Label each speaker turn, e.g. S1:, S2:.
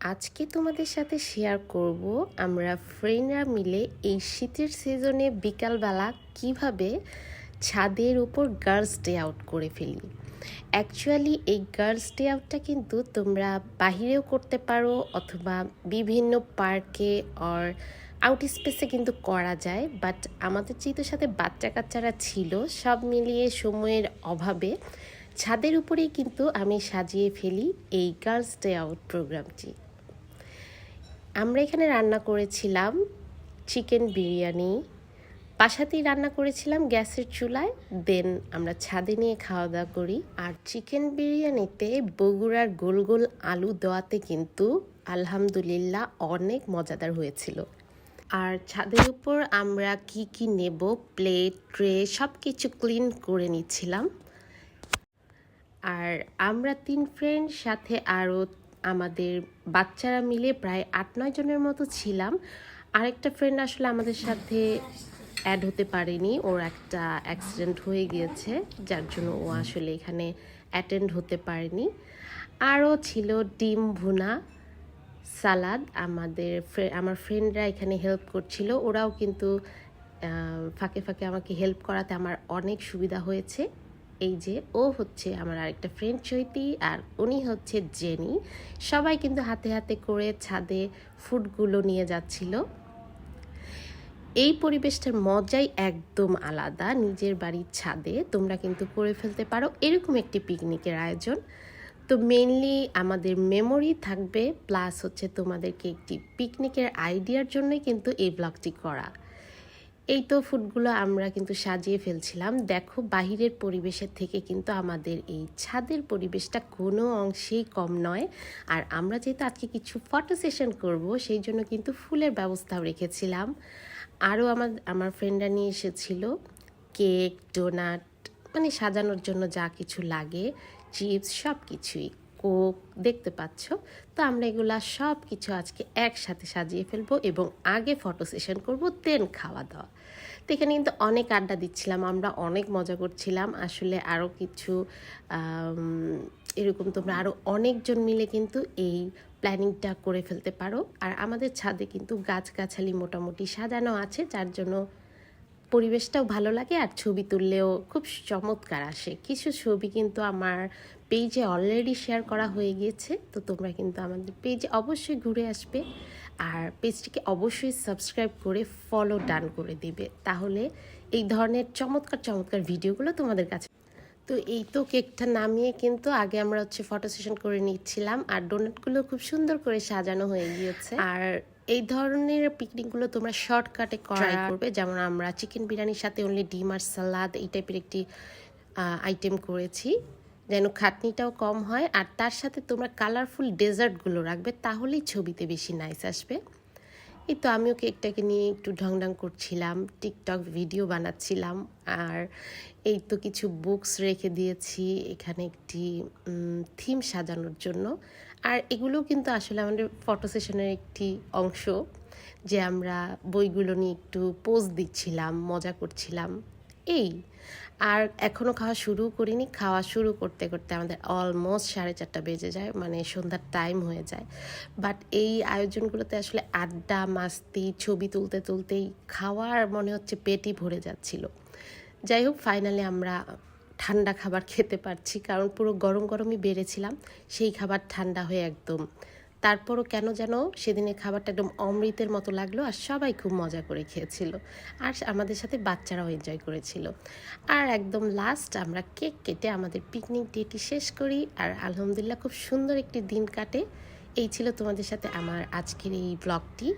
S1: আজকে তোমাদের সাথে শেয়ার করব আমরা ফ্রেন্ডরা মিলে এই শীতের সিজনে বিকালবেলা কীভাবে ছাদের উপর গার্লস ডে আউট করে ফেলি। অ্যাকচুয়ালি এই গার্লস ডে আউটটা কিন্তু তোমরা বাহিরেও করতে পারো অথবা বিভিন্ন পার্কে অর আউট স্পেসে কিন্তু করা যায় বাট আমাদের যেহেতু সাথে বাচ্চা কাচ্চারা ছিল, সব মিলিয়ে সময়ের অভাবে ছাদের উপরেই কিন্তু আমি সাজিয়ে ফেলি এই গার্লস ডে আউট প্রোগ্রামটি আমরা এখানে রান্না করেছিলাম চিকেন বিরিয়ানি। বাসাতেই রান্না করেছিলাম গ্যাসের চুলায়। দেন আমরা ছাদে নিয়ে খাওয়া দাওয়া করি। আর চিকেন বিরিয়ানিতে বগুড়ার গোল গোল আলু দেওয়াতে কিন্তু আলহামদুলিল্লাহ অনেক মজাদার হয়েছিল। আর ছাদের উপর আমরা কি কি নেব প্লেট ট্রে সব কিছু ক্লিন করে নিচ্ছিলাম। আর আমরা তিন ফ্রেন্ড সাথে আরও আমাদের বাচ্চারা মিলে প্রায় আট, নয় জনের মতো ছিলাম। আরেকটা ফ্রেন্ড আসলে আমাদের সাথে অ্যাড হতে পারেনি। ওর একটা অ্যাক্সিডেন্ট হয়ে গিয়েছে, যার জন্য ও আসলে এখানে অ্যাটেন্ড হতে পারেনি। আরও ছিল ডিম ভুনা, সালাদ। আমাদের আমার ফ্রেন্ডরা এখানে হেল্প করছিল। ওরাও কিন্তু ফাঁকে ফাঁকে আমাকে হেল্প করাতে আমার অনেক সুবিধা হয়েছে। এই যে ও হচ্ছে আমার আরেকটা ফ্রেন্ড চৈতি আর উনি হচ্ছে জেনি। সবাই কিন্তু হাতে হাতে করে ছাদে ফুডগুলো নিয়ে যাচ্ছিল। এই পরিবেশটার মজাই একদম আলাদা, নিজের বাড়ির ছাদে। তোমরা কিন্তু করে ফেলতে পারো। এরকম একটি পিকনিকের আয়োজন। তো মেনলি আমাদের মেমোরি থাকবে প্লাস হচ্ছে তোমাদেরকে একটি পিকনিকের আইডিয়ার জন্যই কিন্তু এই ব্লগটি করা। এই তো ফুডগুলো আমরা কিন্তু সাজিয়ে ফেলছিলাম। দেখো বাহিরের পরিবেশের থেকে কিন্তু আমাদের এই ছাদের পরিবেশটা কোনো অংশেই কম নয়। আর আমরা যেহেতু আজকে কিছু ফটো সেশন করব, সেই জন্য কিন্তু ফুলের ব্যবস্থাও রেখেছিলাম। আরও আমার আমার ফ্রেন্ডরা নিয়ে এসেছিল। কেক ডোনাট মানে সাজানোর জন্য যা কিছু লাগে চিপস সব কিছুই কোক দেখতে পাচ্ছ। তো আমরা এগুলা সব কিছু আজকে একসাথে সাজিয়ে ফেলব এবং আগে ফটো সেশন করব দেন খাওয়া দাওয়া। তো এখানে কিন্তু অনেক আড্ডা দিচ্ছিলাম, আমরা অনেক মজা করছিলাম। আসলে আরও কিছু এরকম তোমরা আরও অনেকজন মিলে কিন্তু এই প্ল্যানিংটা করে ফেলতে পারো। আর আমাদের ছাদে কিন্তু গাছগাছালি মোটামুটি সাজানো আছে, যার জন্য পরিবেশটাও ভালো লাগে আর ছবি তুললেও খুব চমৎকার আসে। কিছু ছবি কিন্তু আমার পেজে অলরেডি শেয়ার করা হয়ে গিয়েছে তো তোমরা কিন্তু আমাদের পেজে অবশ্যই ঘুরে আসবে। আর পেজটিকে অবশ্যই সাবস্ক্রাইব করে ফলো ডান করে দিবে। তাহলে এই ধরনের চমৎকার চমৎকার ভিডিওগুলো তোমাদের কাছে। তো এই তো কেকটা নামিয়ে কিন্তু আগে আমরা হচ্ছে ফটো সেশন করে নিচ্ছিলাম আর ডোনাটগুলো খুব সুন্দর করে সাজানো হয়ে গিয়েছে। আর এই ধরনের পিকনিকগুলো তোমরা শর্টকাটে ট্রাই করবে যেমন আমরা চিকেন বিরিয়ানির সাথে অনলি ডিম আর সালাদ এই টাইপের একটি আইটেম করেছি। যেন খাটনিটাও কম হয় আর তার সাথে তোমরা কালারফুল ডেজার্টগুলো রাখবে, তাহলেই ছবিতে বেশি নাইস আসবে। এই তো আমিও কেকটাকে নিয়ে একটু ঢংঢং করছিলাম টিকটক ভিডিও বানাচ্ছিলাম আর এই তো কিছু বুকস রেখে দিয়েছি, এখানে একটি থিম সাজানোর জন্য। আর এগুলো কিন্তু আসলে আমাদের ফটো সেশনের একটি অংশ, যে আমরা বইগুলো নিয়ে একটু পোজ দিচ্ছিলাম, মজা করছিলাম। এই। আর এখনও খাওয়া শুরু করিনি। খাওয়া শুরু করতে করতে আমাদের অলমোস্ট সাড়ে চারটা বেজে যায় মানে সন্ধ্যার টাইম হয়ে যায়। বাট এই আয়োজনগুলোতে আসলে আড্ডা, মাস্তি, ছবি তুলতে, তুলতেই খাওয়ার মনে হচ্ছে পেটই ভরে যাচ্ছিল। যাই হোক ফাইনালি আমরা ঠান্ডা খাবার খেতে পারছি, কারণ পুরো গরম গরমই বেড়েছিলাম। সেই খাবার ঠান্ডা হয়ে একদম তারপরও কেন যেন সেদিনের খাবারটা একদম অমৃতের মতো লাগল আর সবাই খুব মজা করে খেয়েছিল। আর আমাদের সাথে বাচ্চারাও এনজয় করেছিল। আর একদম লাস্ট আমরা কেক কেটে আমাদের পিকনিক ডেটি শেষ করি। আর আলহামদুলিল্লাহ খুব সুন্দর একটি দিন কাটে। এই ছিল তোমাদের সাথে আমার আজকের এই ব্লগটি